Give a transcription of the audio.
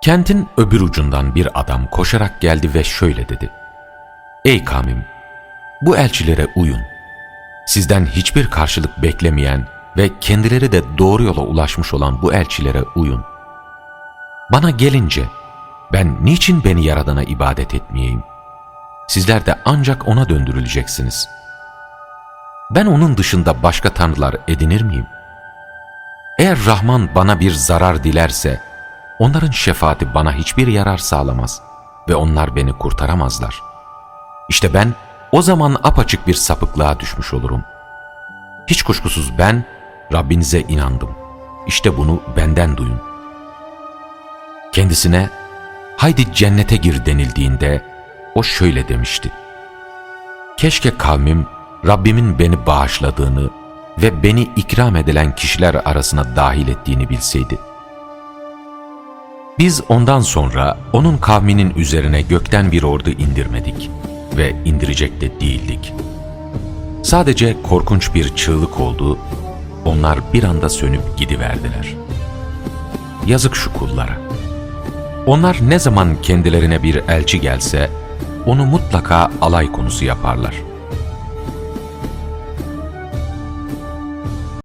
Kentin öbür ucundan bir adam koşarak geldi ve şöyle dedi. Ey kavmim! Bu elçilere uyun. Sizden hiçbir karşılık beklemeyen ve kendileri de doğru yola ulaşmış olan bu elçilere uyun. Bana gelince ben niçin beni yaradana ibadet etmeyeyim? Sizler de ancak ona döndürüleceksiniz. Ben onun dışında başka tanrılar edinir miyim? Eğer Rahman bana bir zarar dilerse, onların şefaati bana hiçbir yarar sağlamaz ve onlar beni kurtaramazlar. İşte ben o zaman apaçık bir sapıklığa düşmüş olurum. Hiç kuşkusuz ben Rabbinize inandım. İşte bunu benden duyun. Kendisine haydi cennete gir denildiğinde o şöyle demişti. Keşke kavmim Rabbimin beni bağışladığını ve beni ikram edilen kişiler arasına dahil ettiğini bilseydi. Biz ondan sonra onun kavminin üzerine gökten bir ordu indirmedik ve indirecek de değildik. Sadece korkunç bir çığlık oldu, onlar bir anda sönüp gidiverdiler. Yazık şu kullara. Onlar ne zaman kendilerine bir elçi gelse, onu mutlaka alay konusu yaparlar.